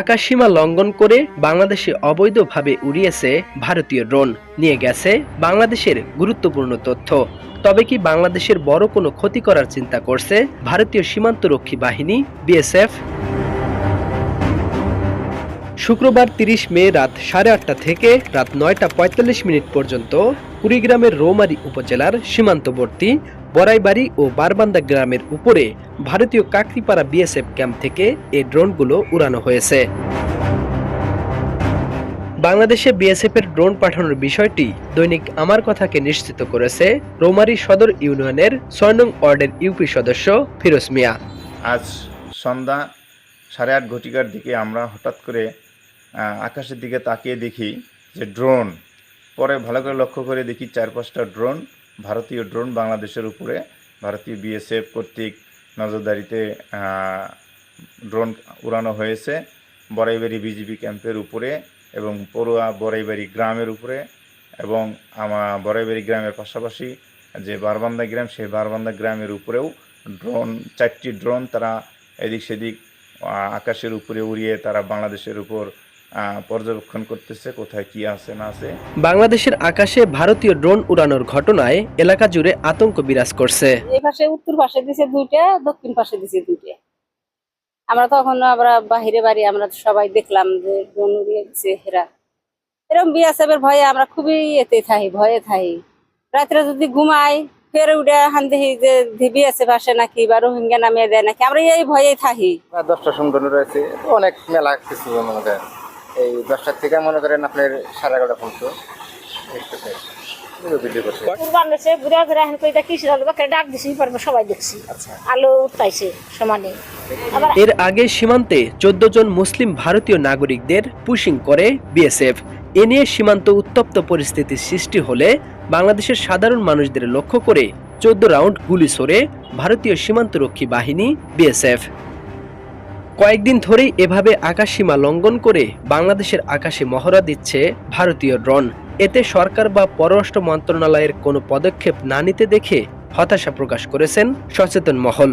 আকাশসীমা লঙ্ঘন করে বাংলাদেশে অবৈধভাবে উড়িয়েছে ভারতীয় ড্রোন। নিয়ে গেছে বাংলাদেশের গুরুত্বপূর্ণ তথ্য। তবে কি বাংলাদেশের বড় কোনো ক্ষতি করার চিন্তা করছে ভারতীয় সীমান্তরক্ষী বাহিনী, বিএসএফ? শুক্রবার তিরিশ মে রাত সাড়ে আটটা থেকে রাত নয়টা পঁয়তাল্লিশ মিনিট পর্যন্ত কুড়িগ্রামের রৌমারী উপজেলার সীমান্তবর্তী বড়াইবাড়ি ও বারবান্দা গ্রামের উপরে ভারতীয় কাকরিপাড়া বিএসএফ ক্যাম্প থেকে এই ড্রোনগুলো উড়ানো হয়েছে। বাংলাদেশে বিএসএফ এর ড্রোন পাঠানোর বিষয়টি দৈনিক আমার কথাকে নিশ্চিত করেছে রৌমারী সদর ইউনিয়নের ছয় নং ওয়ার্ডের ইউপি সদস্য ফিরোজ মিয়া। আজ সন্ধ্যা সাড়ে আট ঘটিকার দিকে আমরা হঠাৎ করে আকাশের দিকে তাকিয়ে দেখি যে ড্রোন পরে ভালো করে লক্ষ্য করে দেখি চার পাঁচটা ড্রোন ভারতীয় ড্রোন বাংলাদেশের উপরে, ভারতীয় বিএসএফ কর্তৃক নজরদারিতে ড্রোন উড়ানো হয়েছে বড়াইবাড়ি বিজিবি ক্যাম্পের উপরে এবং পড়ুয়া বড়াইবাড়ি গ্রামের উপরে এবং আমার বড়াইবাড়ি গ্রামের পাশাপাশি যে বারবান্দা গ্রাম, সেই বারবান্দা গ্রামের উপরেও ড্রোন চারটি ড্রোন তারা এদিক সেদিক আকাশের উপরে উড়িয়ে তারা বাংলাদেশের উপর পর্যবেক্ষণ করতেছে কোথায় কি আছে না আছে। বাংলাদেশের আকাশে ভারতীয় ড্রোন উড়ানোর ঘটনায় এলাকা জুড়ে আতঙ্ক বিরাজ করছে। এই পাশে উত্তর পাশে দিছে দুইটা দক্ষিণ পাশে দিছে দুইটা। আমরা তখন আমরা বাহিরে বাড়ি আমরা সবাই দেখলাম যে ড্রোন উড়িয়ে দিছে হেরা। এরকম বিয়াসেবের ভয়ে আমরা খুবই এতে থাকি ভয়ে থাকি রাত্রে যদি ঘুমাই ফের উঠে হান দেখি যে আছে আসে নাকি বা রোহিঙ্গা নামিয়ে দেয় নাকি আমরা এই ভয়েই থাকি দশটা সংগঠন রয়েছে অনেক মেলা কিছু করেন এই দশটার থেকে মনে করেন আপনার সাড়ে এগারোটা পর্যন্ত দেখতেছে ভিডিও করছে। কুরবান হয়েছে ঘুরে ঘুরে এখন কইটা কৃষি বাকে ডাক দিছি পারব সবাই দেখছি। আলো উঠাইছে সমানে। এর আগে সীমান্তে চোদ্দ জন মুসলিম ভারতীয় নাগরিকদের পুশিং করে বিএসএফ। এ নিয়ে সীমান্ত উত্তপ্ত পরিস্থিতির সৃষ্টি হলে বাংলাদেশের সাধারণ মানুষদের লক্ষ্য করে চোদ্দ রাউন্ড গুলি সরে ভারতীয় সীমান্তরক্ষী বাহিনী বিএসএফ। কয়েকদিন ধরেই এভাবে আকাশসীমা লঙ্ঘন করে বাংলাদেশের আকাশে মহড়া দিচ্ছে ভারতীয় ড্রোন। এতে সরকার বা পররাষ্ট্র মন্ত্রণালয়ের কোনো পদক্ষেপ না নিতে দেখে হতাশা প্রকাশ করেছেন সচেতন মহল।